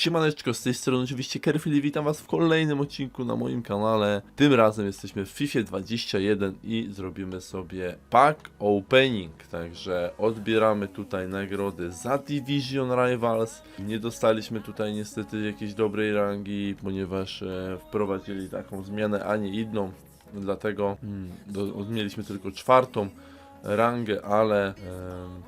Siemaneczko, z tej strony oczywiście Kerfil witam was w kolejnym odcinku na moim kanale. Tym razem jesteśmy w FIFA 21 i zrobimy sobie pack opening, także odbieramy tutaj nagrody za Division Rivals. Nie dostaliśmy tutaj niestety jakiejś dobrej rangi, ponieważ e, wprowadzili taką zmianę, a nie inną, dlatego mm, do, tylko czwartą rangę, ale em,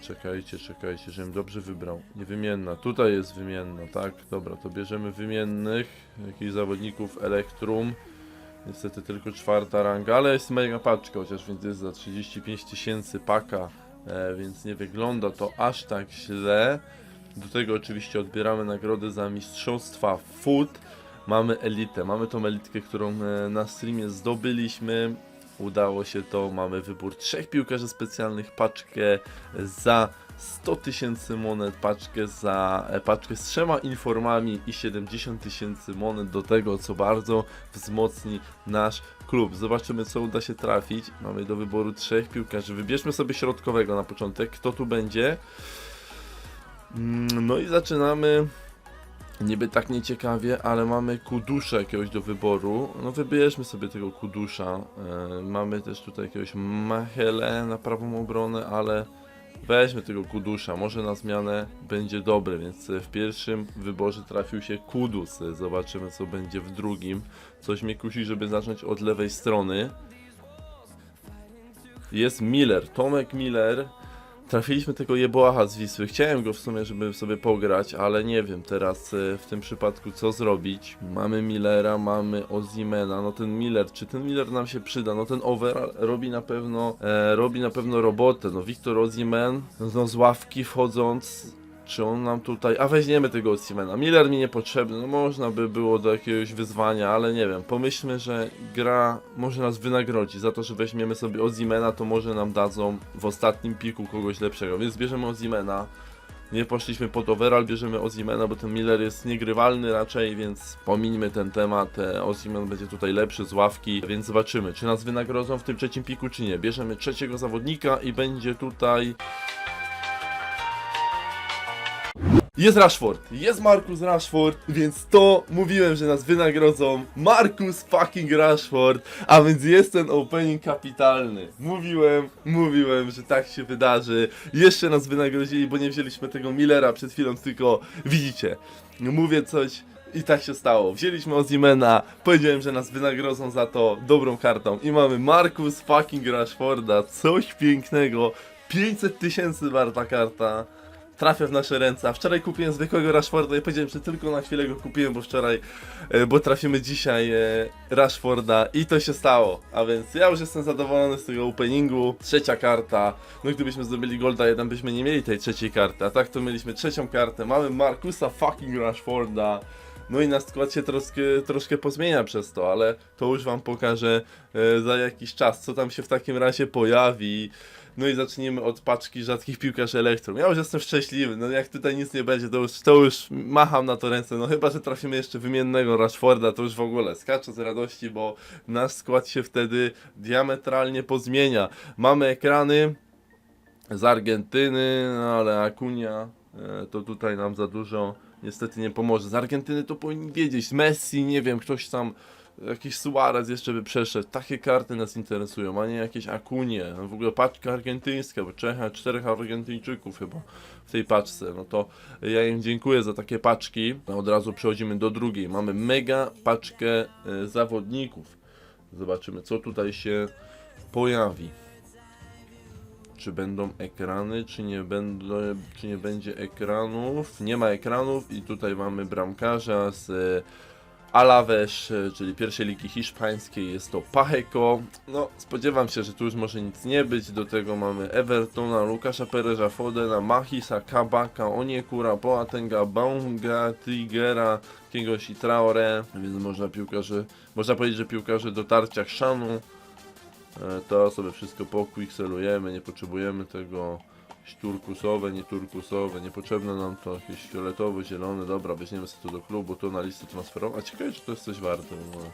czekajcie, czekajcie, żebym dobrze wybrał. Niewymienna, tutaj jest wymienna, tak? Dobra, to bierzemy wymiennych, jakichś zawodników Elektrum. Niestety tylko czwarta ranga, ale jest mega paczka, chociaż więc jest za 35 tysięcy paka, e, więc nie wygląda to aż tak źle. Do tego oczywiście odbieramy nagrody za mistrzostwa food. Mamy elitę, mamy tą elitkę, którą e, na streamie zdobyliśmy. Udało się to, mamy wybór trzech piłkarzy specjalnych, paczkę za 100 tysięcy monet, paczkę za e, paczkę z trzema informami i 70 tysięcy monet do tego, co bardzo wzmocni nasz klub. Zobaczymy, co uda się trafić. Mamy do wyboru trzech piłkarzy. Wybierzmy sobie środkowego na początek. Kto tu będzie? Mm, No i zaczynamy Niby tak nieciekawie, ale mamy kudusza jakiegoś do wyboru. No wybierzmy sobie tego kudusza. E, mamy też tutaj jakiegoś Machele na prawą obronę, ale weźmy tego kudusza. Może na zmianę będzie dobry, więc w pierwszym wyborze trafił się kudus. Zobaczymy co będzie w drugim. Coś mnie kusi, żeby zacząć od lewej strony. Jest Miller, Tomek Miller. Trafiliśmy tego jeboacha z Wisły. Chciałem go w sumie, żeby sobie pograć, ale nie wiem teraz e, w tym przypadku co zrobić. Mamy Millera, mamy Ozimena. No ten Miller, czy ten Miller nam się przyda? No ten overall robi na pewno e, robi na pewno robotę. No Wiktor Ozimen, no z ławki wchodząc czy on nam tutaj... A weźmiemy tego Osimena. Miller mi niepotrzebny, no można by było do jakiegoś wyzwania, ale nie wiem. Pomyślmy, że gra może nas wynagrodzi. Za to, że weźmiemy sobie Ozimena, to może nam dadzą w ostatnim piku kogoś lepszego. Więc bierzemy Ozimena. Nie poszliśmy pod overall, bierzemy Ozimena, bo ten Miller jest niegrywalny raczej, więc pomińmy ten temat. E, Ozimen będzie tutaj lepszy z ławki, więc zobaczymy, czy nas wynagrodzą w tym trzecim piku, czy nie. Bierzemy trzeciego zawodnika i będzie tutaj... Jest Rashford, jest Marcus Rashford, więc to mówiłem, że nas wynagrodzą. Marcus fucking Rashford, a więc jest ten opening kapitalny. Mówiłem, mówiłem, że tak się wydarzy. Jeszcze nas wynagrodzili, bo nie wzięliśmy tego Millera przed chwilą, tylko widzicie, mówię coś. I tak się stało. Wzięliśmy Ozimena, powiedziałem, że nas wynagrodzą za to dobrą kartą. I mamy Marcus fucking Rashforda, coś pięknego. 500 tysięcy warta karta trafia w nasze ręce. A wczoraj kupiłem zwykłego Rashforda i powiedziałem, że tylko na chwilę go kupiłem, bo wczoraj, e, bo trafimy dzisiaj e, Rashforda i to się stało. A więc ja już jestem zadowolony z tego openingu. Trzecia karta. No gdybyśmy zdobyli Golda 1, byśmy nie mieli tej trzeciej karty. A tak to mieliśmy trzecią kartę. Mamy Markusa fucking Rashforda. No i na skład się troszkę, troszkę pozmienia przez to, ale to już wam pokażę e, za jakiś czas, co tam się w takim razie pojawi. No i zaczniemy od paczki rzadkich piłkarzy Elektrum. Ja już jestem szczęśliwy, no jak tutaj nic nie będzie, to już, to już macham na to ręce. No chyba, że trafimy jeszcze wymiennego Rashforda, to już w ogóle skaczę z radości, bo nasz skład się wtedy diametralnie pozmienia. Mamy ekrany z Argentyny, no ale Akunia e, to tutaj nam za dużo niestety nie pomoże. Z Argentyny to powinni wiedzieć. Messi, nie wiem, ktoś tam, jakiś Suarez jeszcze by przeszedł. Takie karty nas interesują, a nie jakieś Akunie. No w ogóle paczka argentyńska, bo Czecha, czterech Argentyńczyków chyba w tej paczce. No to ja im dziękuję za takie paczki. Od razu przechodzimy do drugiej. Mamy mega paczkę e, zawodników. Zobaczymy, co tutaj się pojawi czy będą ekrany, czy nie, będą, czy nie będzie ekranów. Nie ma ekranów i tutaj mamy bramkarza z e, Alaves, e, czyli pierwszej ligi hiszpańskiej, jest to Pacheko. No, spodziewam się, że tu już może nic nie być. Do tego mamy Evertona, Lukasza Pereża, Fodena, Mahisa, Kabaka, Oniekura, Boatenga, Baunga, Tigera, jakiegoś i Traore, więc można piłkarze, można powiedzieć, że piłkarze dotarcia chrzanu. E, To sobie wszystko poklikselujemy, nie potrzebujemy tego jakieś turkusowe, nie turkusowe, niepotrzebne nam to jakieś fioletowe, zielone, dobra, weźmiemy sobie to do klubu, to na listę transferową, a ciekawe czy to jest coś warte w.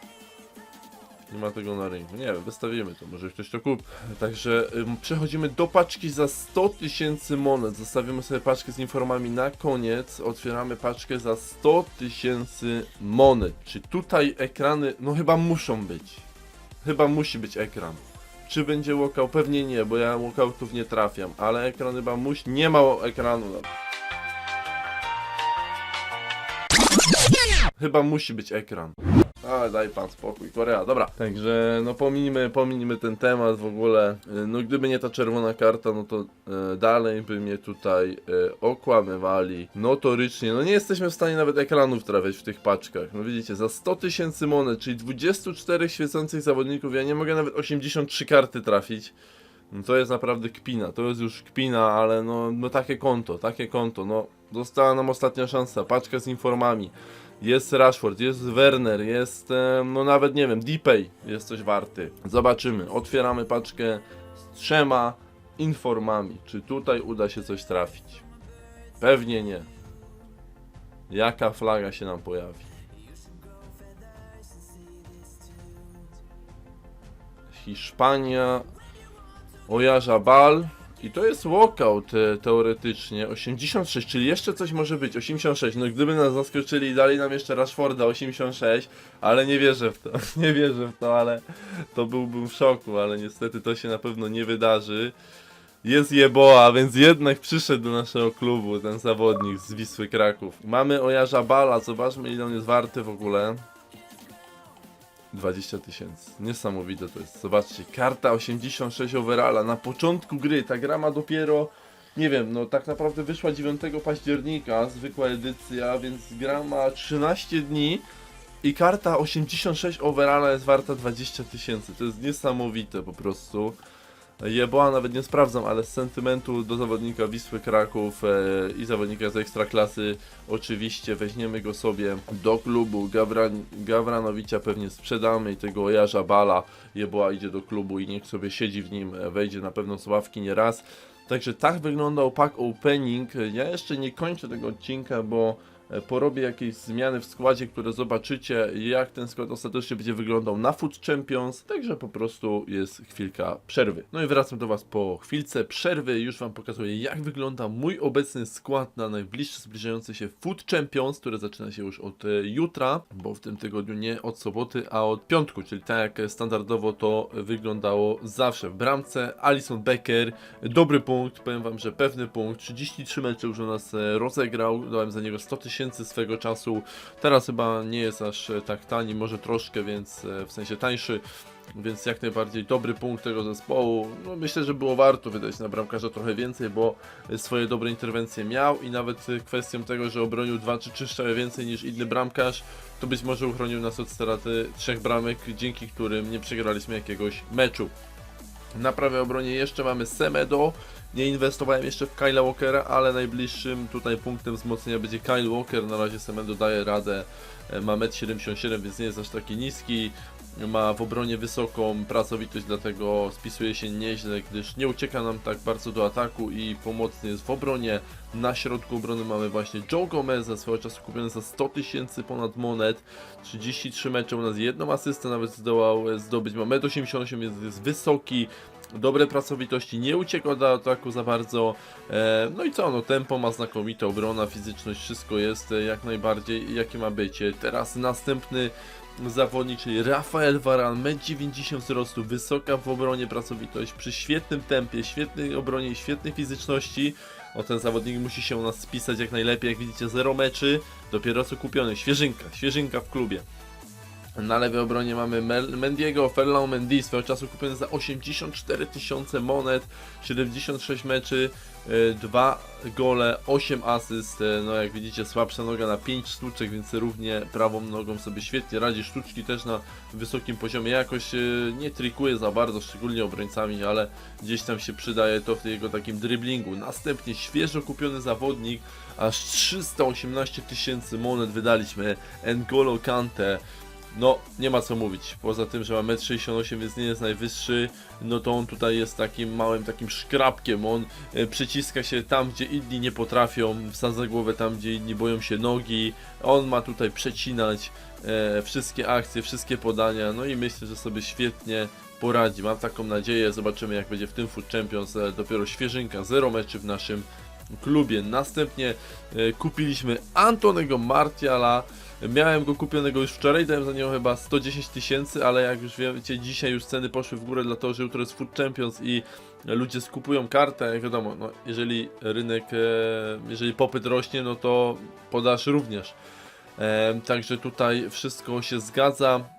Nie ma tego na rynku. Nie wiem, wystawimy to, może ktoś to kupi. Także ym, przechodzimy do paczki za 100 tysięcy monet. Zostawimy sobie paczkę z informami na koniec. Otwieramy paczkę za 100 tysięcy monet. Czy tutaj ekrany, no chyba muszą być. Chyba musi być ekran. Czy będzie walkout? Pewnie nie, bo ja walkoutów nie trafiam, ale ekran chyba musi. Nie ma ekranu. no. Chyba musi być ekran. Ale daj pan spokój, Korea, dobra. Także no pominijmy, pominijmy ten temat w ogóle. Y, No gdyby nie ta czerwona karta, no to e, dalej by mnie tutaj e, okłamywali notorycznie. No nie jesteśmy w stanie nawet ekranów trafiać w tych paczkach. No widzicie, za 100 tysięcy monet, czyli 24 świecących zawodników, ja nie mogę nawet 83 karty trafić. No to jest naprawdę kpina, to jest już kpina, ale no, no takie konto, takie konto, no została nam ostatnia szansa, paczka z informami, jest Rashford, jest Werner, jest e, no nawet nie wiem, Depay jest coś warty. Zobaczymy, otwieramy paczkę z trzema informami, czy tutaj uda się coś trafić. Pewnie nie. Jaka flaga się nam pojawi? Hiszpania, Ojarza Bal. I to jest walkout e, teoretycznie. 86, czyli jeszcze coś może być. 86. No gdyby nas zaskoczyli i dali nam jeszcze Rashforda 86, ale nie wierzę w to. Nie wierzę w to, ale to byłbym w szoku, ale niestety to się na pewno nie wydarzy. Jest Jeboa, więc jednak przyszedł do naszego klubu ten zawodnik z Wisły Kraków. Mamy Ojarza Bala, zobaczmy ile on jest warty w ogóle. 20 tysięcy. Niesamowite to jest. Zobaczcie, karta 86 overalla na początku gry. Ta gra ma dopiero, nie wiem, no tak naprawdę wyszła 9 października, zwykła edycja, więc gra ma 13 dni i karta 86 overalla jest warta 20 tysięcy. To jest niesamowite po prostu. Jeboa nawet nie sprawdzam, ale z sentymentu do zawodnika Wisły Kraków e, i zawodnika z Ekstraklasy oczywiście weźmiemy go sobie do klubu. Gawran, Gawranowicza pewnie sprzedamy i tego Jarza Bala. Jeboa idzie do klubu i niech sobie siedzi w nim, e, wejdzie na pewno z ławki nie raz. Także tak wyglądał pack opening. Ja jeszcze nie kończę tego odcinka, bo porobię jakieś zmiany w składzie, które zobaczycie, jak ten skład ostatecznie będzie wyglądał na Food Champions, także po prostu jest chwilka przerwy. No i wracam do Was po chwilce przerwy, już Wam pokazuję, jak wygląda mój obecny skład na najbliższy zbliżający się Food Champions, który zaczyna się już od e, jutra, bo w tym tygodniu nie od soboty, a od piątku, czyli tak jak standardowo to wyglądało zawsze. W bramce Alison Becker, dobry punkt, powiem Wam, że pewny punkt, 33 mecze już u nas e, rozegrał, dałem za niego 100 tysięcy swego czasu, teraz chyba nie jest aż e, tak tani, może troszkę, więc e, w sensie tańszy, więc jak najbardziej dobry punkt tego zespołu. No, myślę, że było warto wydać na bramkarza trochę więcej, bo swoje dobre interwencje miał i nawet e, kwestią tego, że obronił 2 czy 3 strzały więcej niż inny bramkarz, to być może uchronił nas od straty trzech bramek, dzięki którym nie przegraliśmy jakiegoś meczu. Na prawej obronie jeszcze mamy Semedo. Nie inwestowałem jeszcze w Kyla Walkera, ale najbliższym tutaj punktem wzmocnienia będzie Kyle Walker. Na razie Semedo daje radę. E, Ma 1,77 m, więc nie jest aż taki niski. Ma w obronie wysoką pracowitość, dlatego spisuje się nieźle, gdyż nie ucieka nam tak bardzo do ataku i pomocny jest w obronie. Na środku obrony mamy właśnie Joe Gomeza, swego czasu kupiony za 100 tysięcy ponad monet. 33 mecze u nas, jedną asystę nawet zdołał e, zdobyć. Ma 1,88 m, jest, jest wysoki, dobre pracowitości, nie ucieka do ataku za bardzo. E, no i co, no tempo ma znakomite, obrona, fizyczność, wszystko jest e, jak najbardziej jakie ma być. E, Teraz następny zawodnik, czyli Rafael Varan, 1,90 m wzrostu, wysoka w obronie pracowitość, przy świetnym tempie, świetnej obronie i świetnej fizyczności. O ten zawodnik musi się u nas spisać jak najlepiej, jak widzicie 0 meczy, dopiero co kupiony, świeżynka, świeżynka w klubie. Na lewej obronie mamy Mendiego, Ferland Mendy, swego czasu kupiony za 84 tysiące monet, 76 meczy, 2 gole, 8 asyst, e, no jak widzicie słabsza noga na 5 sztuczek, więc równie prawą nogą sobie świetnie radzi, sztuczki też na wysokim poziomie, ja jakoś e, nie trikuje za bardzo, szczególnie obrońcami, ale gdzieś tam się przydaje to w jego takim driblingu. Następnie świeżo kupiony zawodnik, aż 318 tysięcy monet wydaliśmy, N'Golo Kante, no nie ma co mówić. Poza tym, że ma 1,68 m, więc nie jest najwyższy, no to on tutaj jest takim małym takim szkrabkiem. On e, przyciska się tam, gdzie inni nie potrafią, wsadza głowę tam, gdzie inni boją się nogi. On ma tutaj przecinać e, wszystkie akcje, wszystkie podania, no i myślę, że sobie świetnie poradzi. Mam taką nadzieję, zobaczymy jak będzie w tym Food Champions. Dopiero świeżynka, zero meczy w naszym klubie. Następnie e, kupiliśmy Antonego Martiala. Miałem go kupionego już wczoraj, dałem za niego chyba 110 tysięcy, ale jak już wiecie, dzisiaj już ceny poszły w górę, dlatego że jutro jest Food Champions i ludzie skupują kartę, jak wiadomo, no, jeżeli rynek, e, jeżeli popyt rośnie, no to podaż również. E, także tutaj wszystko się zgadza.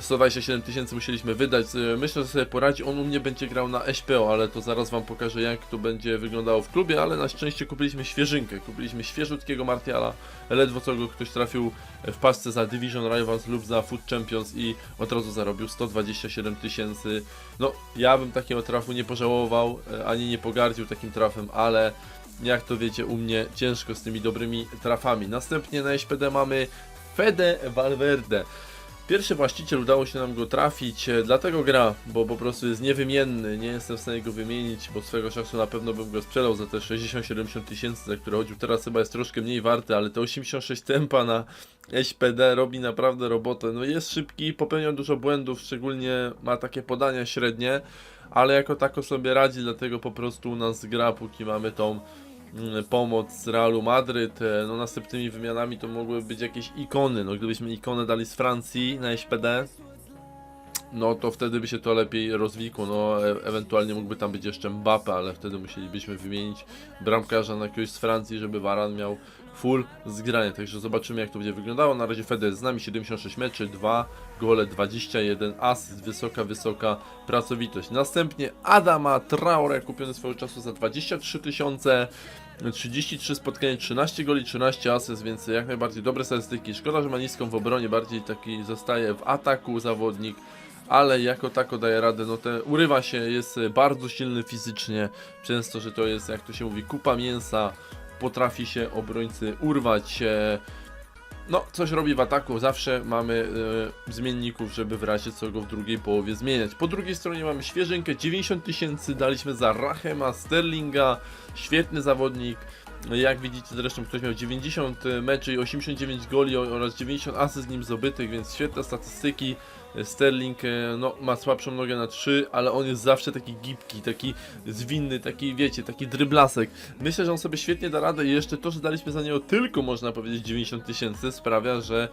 127 tysięcy musieliśmy wydać. E, Myślę, że sobie poradzi. On u mnie będzie grał na SPO, ale to zaraz wam pokażę, jak to będzie wyglądało w klubie. Ale na szczęście kupiliśmy świeżynkę. Kupiliśmy świeżutkiego Martiala. Ledwo co go ktoś trafił w pasce za Division Rivals lub za Food Champions i od razu zarobił 127 tysięcy. No, ja bym takiego trafu nie pożałował, e, ani nie pogardził takim trafem, ale jak to wiecie, u mnie ciężko z tymi dobrymi trafami. Następnie na SPD mamy Fede Valverde. Pierwszy właściciel udało się nam go trafić, e, dlatego gra, bo po prostu jest niewymienny, nie jestem w stanie go wymienić, bo swego czasu na pewno bym go sprzedał za te 60-70 tysięcy, za które chodził. Teraz chyba jest troszkę mniej warty, ale te 86 tempa na SPD robi naprawdę robotę. No jest szybki, popełnia dużo błędów, szczególnie ma takie podania średnie, ale jako tako sobie radzi, dlatego po prostu u nas gra, póki mamy tą pomoc z Realu Madryt, e, no następnymi wymianami to mogły być jakieś ikony, no gdybyśmy ikonę dali z Francji na SPD, no to wtedy by się to lepiej rozwikło, no e ewentualnie mógłby tam być jeszcze Mbappe, ale wtedy musielibyśmy wymienić bramkarza na jakiegoś z Francji, żeby Varan miał full zgranie, także zobaczymy jak to będzie wyglądało, na razie Fede z nami, 76 meczy, 2 gole, 21 asyst, wysoka, wysoka pracowitość. Następnie Adama Traore, kupiony swego czasu za 23 tysiące, 33 spotkania, 13 goli, 13 asyst, więc jak najbardziej dobre statystyki. Szkoda, że ma niską w obronie, bardziej taki zostaje w ataku zawodnik, ale jako tako daje radę, no te urywa się, jest bardzo silny fizycznie, przez to, że to jest, jak to się mówi, kupa mięsa, potrafi się obrońcy urwać. e, No, coś robi w ataku, zawsze mamy e, zmienników, żeby w razie co go w drugiej połowie zmieniać. Po drugiej stronie mamy świeżynkę, 90 tysięcy daliśmy za Rachema Sterlinga, świetny zawodnik. Jak widzicie zresztą ktoś miał 90 meczy i 89 goli oraz 90 asyst z nim zdobytych, więc świetne statystyki. Sterling e, no, ma słabszą nogę na 3, ale on jest zawsze taki gibki, taki zwinny, taki wiecie, taki dryblasek. Myślę, że on sobie świetnie da radę i jeszcze to, że daliśmy za niego tylko można powiedzieć 90 tysięcy sprawia, że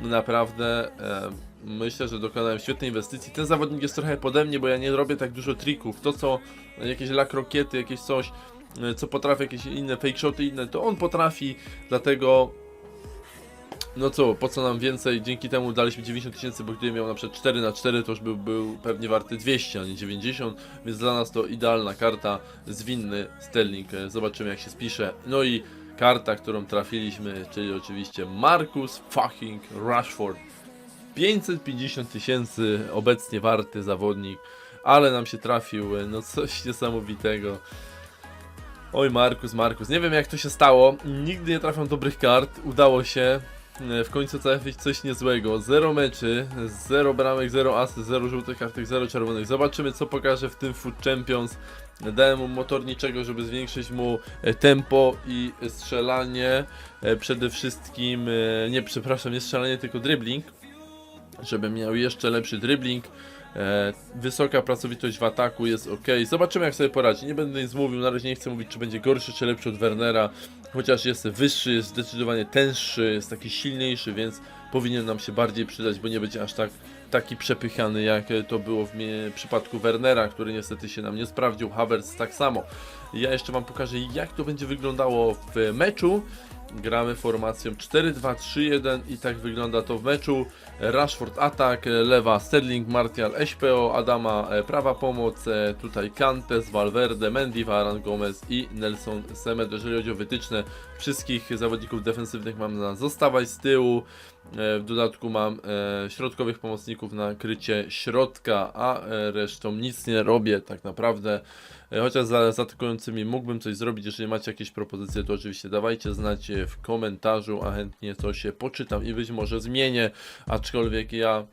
naprawdę e, myślę, że dokonałem świetnej inwestycji. Ten zawodnik jest trochę pode mnie, bo ja nie robię tak dużo trików. To co, jakieś lakrokiety, jakieś coś, e, co potrafi, jakieś inne fake shoty inne, to on potrafi, dlatego no co, po co nam więcej? Dzięki temu daliśmy 90 tysięcy, bo gdyby miał na przykład 4 na 4 to już był, był pewnie warty 200, a nie 90, więc dla nas to idealna karta, zwinny Sterling, zobaczymy jak się spisze. No i karta, którą trafiliśmy, czyli oczywiście Marcus fucking Rashford. 550 tysięcy obecnie warty zawodnik, ale nam się trafił, no coś niesamowitego. Oj Markus, Markus, nie wiem jak to się stało, nigdy nie trafiam dobrych kart, udało się, w końcu trafić coś niezłego, 0 meczy, 0 bramek, 0 asy, 0 żółtych kartek, 0 czerwonych, zobaczymy co pokaże w tym Food Champions, dałem mu motorniczego, żeby zwiększyć mu e, tempo i strzelanie, E, przede wszystkim, e, nie przepraszam, nie strzelanie, tylko dribbling, żeby miał jeszcze lepszy dribbling. E, wysoka pracowitość w ataku jest ok. Zobaczymy jak sobie poradzi. Nie będę nic mówił, na razie nie chcę mówić czy będzie gorszy czy lepszy od Wernera. Chociaż jest wyższy, jest zdecydowanie tęższy, jest taki silniejszy, więc powinien nam się bardziej przydać, bo nie będzie aż tak taki przepychany jak to było w przypadku Wernera, który niestety się nam nie sprawdził. Havertz tak samo. Ja jeszcze wam pokażę jak to będzie wyglądało w meczu. Gramy formacją 4-2-3-1 i tak wygląda to w meczu. Rashford atak, lewa Sterling, Martial, SPO, Adama e, prawa pomoc, e, tutaj Kantes, Valverde, Mendy, Varane, Gomez i Nelson Semed. Jeżeli chodzi o wytyczne, wszystkich zawodników defensywnych mam na zostawać z tyłu. W dodatku mam e, środkowych pomocników na krycie środka, a e, resztą nic nie robię tak naprawdę. E, Chociaż za, atakującymi mógłbym coś zrobić, jeżeli macie jakieś propozycje, to oczywiście dawajcie znać e, w komentarzu, a chętnie to się poczytam i być może zmienię, aczkolwiek ja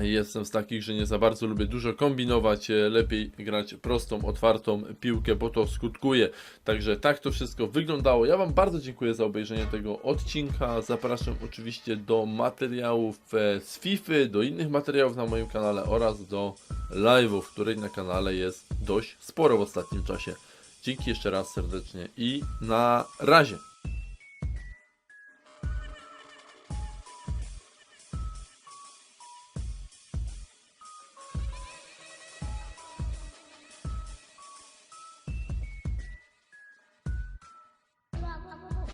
Jestem z takich, że nie za bardzo lubię dużo kombinować, e, lepiej grać prostą, otwartą piłkę, bo to skutkuje. Także tak to wszystko wyglądało. Ja Wam bardzo dziękuję za obejrzenie tego odcinka. Zapraszam oczywiście do materiałów e, z FIFA, do innych materiałów na moim kanale oraz do live'ów, których na kanale jest dość sporo w ostatnim czasie. Dzięki jeszcze raz serdecznie i na razie.